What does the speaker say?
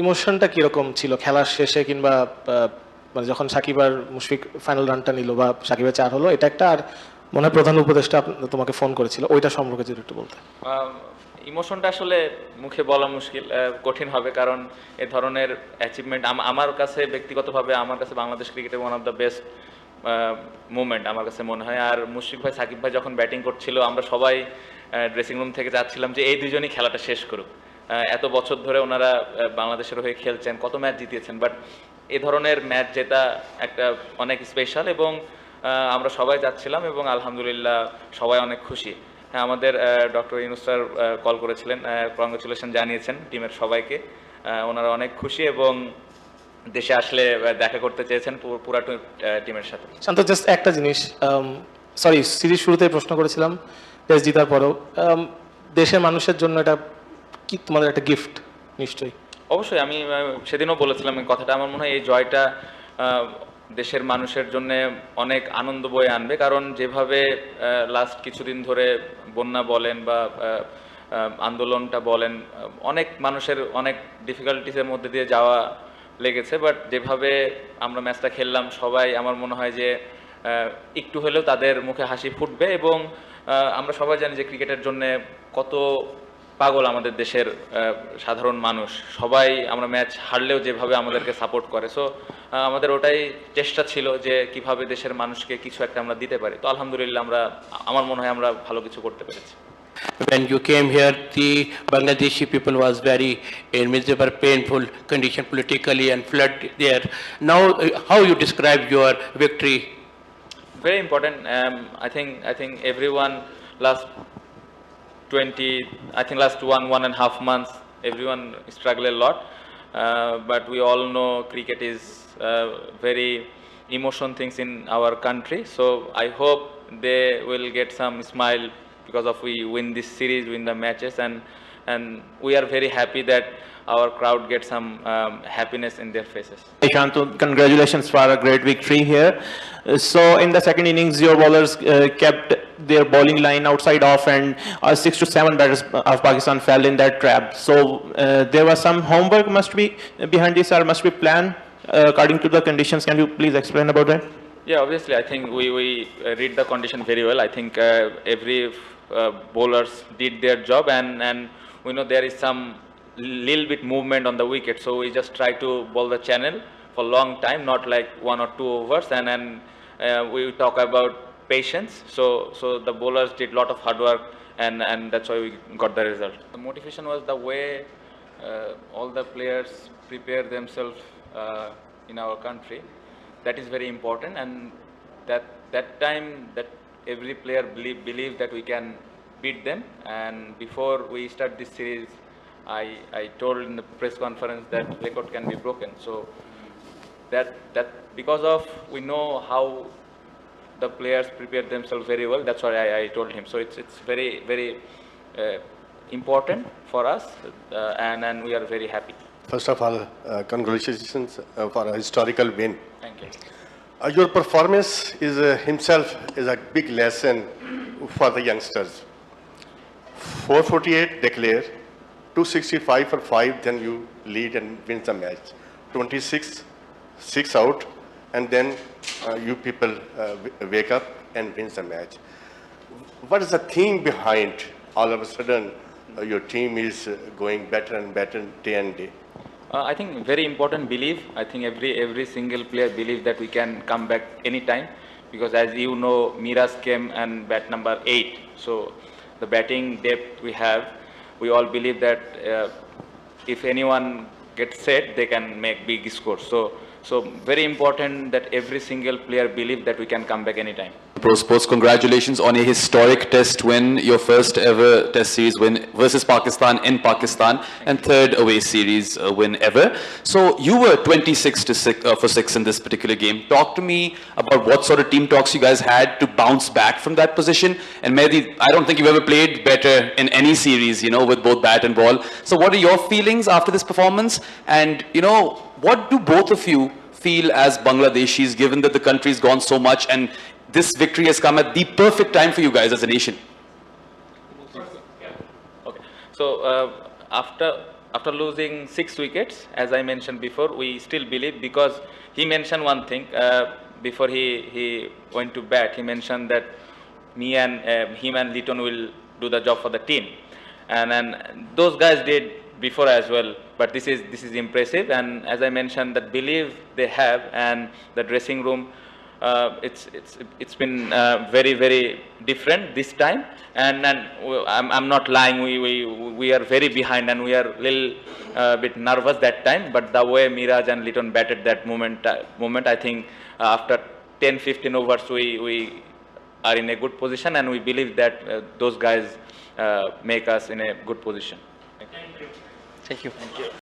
ইমোশনটা কীরকম ছিল? খেলার শেষে কিংবা মানে যখন সাকিব আর মুশফিক ফাইনাল রানটা নিল বা সাকিবের চার হলো, এটা একটা আর মনে হয় প্রধান উপদেষ্টা তোমাকে ফোন করেছিল। ওইটা সম্পর্কে যদি একটু বলতে ইমোশনটা আসলে মুখে বলা মুশকিল কঠিন হবে কারণ এ ধরনের অ্যাচিভমেন্ট আমার কাছে ব্যক্তিগতভাবে আমার কাছে বাংলাদেশ ক্রিকেটের one of the best movement আমার কাছে মনে হয়। আর মুশফিক ভাই, সাকিব ভাই যখন ব্যাটিং করছিল, আমরা সবাই ড্রেসিং রুম থেকে যাচ্ছিলাম যে এই দুজনই খেলাটা শেষ করুক। এত বছর ধরে ওনারা বাংলাদেশের হয়ে খেলছেন, কত ম্যাচ জিতিয়েছেন বাট এ ধরনের ম্যাচ জেতা একটা অনেক স্পেশাল এবং আমরা সবাই যাচ্ছিলাম এবং আলহামদুলিল্লাহ সবাই অনেক খুশি। হ্যাঁ আমাদের ডক্টর ইনুস স্যার কল করেছিলেন কংগ্রেচুলেশন জানিয়েছেন টিমের সবাইকে। ওনারা অনেক খুশি এবং দেশে আসলে দেখা করতে চেয়েছেন পুরা টিমের সাথে। শান্ত জাস্ট একটা জিনিস সরি সিরিজ শুরুতেই প্রশ্ন করেছিলাম টেস্ট জিতার পরেও। দেশের মানুষের জন্য এটা কি তোমাদের একটা গিফট নিশ্চয়ই। অবশ্যই, আমি সেদিনও বলেছিলাম এই কথাটা। আমার মনে হয় এই জয়টা দেশের মানুষের জন্য অনেক আনন্দ বয়ে আনবে। কারণ যেভাবে লাস্ট কিছুদিন ধরে বন্যা বলেন বা আন্দোলনটা বলেন অনেক মানুষের অনেক ডিফিকাল্টিসের মধ্যে দিয়ে যাওয়া লেগেছে। বাট যেভাবে আমরা ম্যাচটা খেললাম, সবাই আমার মনে হয় যে একটু হলেও তাদের মুখে হাসি ফুটবে এবং আমরা সবাই জানি যে ক্রিকেটের জন্য কত পাগল আমাদের দেশের সাধারণ মানুষ সবাই আমরা ম্যাচ হারলেও যেভাবে আমাদেরকে সাপোর্ট করে সো আমাদের ওটাই চেষ্টা ছিল যে কীভাবে দেশের মানুষকে কিছু একটা আমরা দিতে পারি তো আলহামদুলিল্লাহ আমরা আমার মনে হয় আমরা ভালো কিছু করতে পেরেছি When you came here, the Bangladeshi people was very in miserable, painful condition politically and flood there. Now, uh, how you describe your victory? very important um, i think i think everyone last 20 i think last one one and a half months everyone struggled a lot. Uh, but we all know cricket is uh, very emotion things in our country. So i hope they will get some smile because of we win this series win the matches. And and we are very happy that our crowd gets some um, happiness in their faces. Shantu, congratulations for a great victory here. Uh, So in the second innings, your bowlers uh, kept their bowling line outside off and uh, six to seven batters of Pakistan fell in that trap. So uh, there was some homework must be behind this or must be planned uh, according to the conditions. Can you please explain about that? Yeah, obviously, I think we, we read the condition very well. I think uh, every uh, bowlers did their job, and, and we know there is some little bit movement on the wicket, so we just try to bowl the channel for long time, not like one or two overs, and then uh, we talk about patience. So so the bowlers did a lot of hard work, and and that's why we got the result. The motivation was the way uh, all the players prepare themselves uh, in our country that is very important and that that time that every player believe, believe that we can beat them and before we start this series I, I told in the press conference that record can be broken so that that because of we know how the players prepare themselves very well that's why I, I told him so it's it's very very uh, important for us uh, and and we are very happy First of all, uh, congratulations uh, for a historical win. thank you Uh, your performance is uh, himself is a big lesson for the youngsters. 448 declare, 265 for 5, then you lead and win the match. 26, 6 out, and then uh, you people uh, wake up and wins the match. What is the theme behind all of a sudden uh, your team is uh, going better and better day and day? Uh, I think very important belief. I think every every single player believe that we can come back anytime because as you know, Miras came and bat number eight. So the batting depth we have, we all believe that uh, if anyone gets set, they can make big scores. So so very important that every single player believe that we can come back anytime. Pro Sports, congratulations on a historic test win, your first ever test series win versus Pakistan in Pakistan, and third away series uh, win ever. So you were 26 to six, uh, for six in this particular game. Talk to me about what sort of team talks you guys had to bounce back from that position. And Mehdi, I don't think you've ever played better in any series, you know, with both bat and ball. So what are your feelings after this performance? And you know, what do both of you feel as Bangladeshis, given that the country's gone so much and this victory has come at the perfect time for you guys as a nation. Okay. So uh, after after losing six wickets, as I mentioned before, we still believe because he mentioned one thing uh, before he, he went to bat. He mentioned that me and uh, him and Litton will do the job for the team, and and those guys did before as well. But this is this is impressive, and as I mentioned, that belief they have and the dressing room uh, it's it's it's been uh, very very different this time. And and w- I'm, I'm not lying. We, we we are very behind and we are a little uh, bit nervous that time. But the way Miraj and Litton batted that moment uh, moment I think uh, after 10 15 overs we we are in a good position and we believe that uh, those guys uh, make us in a good position. Thank you. Thank you.